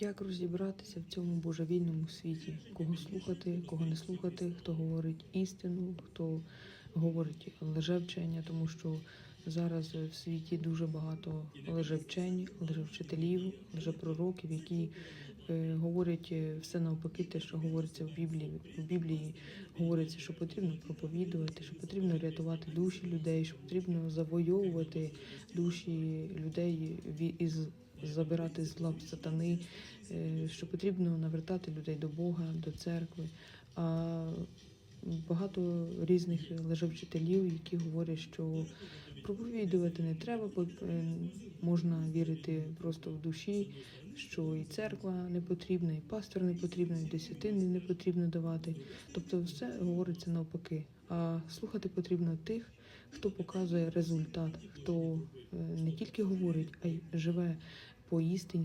Як розібратися в цьому божевільному світі? Кого слухати, кого не слухати, хто говорить істину, хто говорить лжевчення, тому що зараз в світі дуже багато лжевчень, лжевчителів, лжепророків, які е, говорять е, все навпаки, те, що говориться в Біблії. В Біблії говориться, що потрібно проповідувати, що потрібно рятувати душі людей, що потрібно завойовувати душі людей із забирати з лап сатани, е, що потрібно навертати людей до Бога, до церкви. А багато різних лжевчителів, які говорять, що проповідувати не треба, бо е, можна вірити просто в душі, що і церква не потрібна, і пастор не потрібен, і десятини не потрібно давати. Тобто все говориться навпаки. А слухати потрібно тих, хто показує результат, хто е, не тільки говорить, а й живе poísta em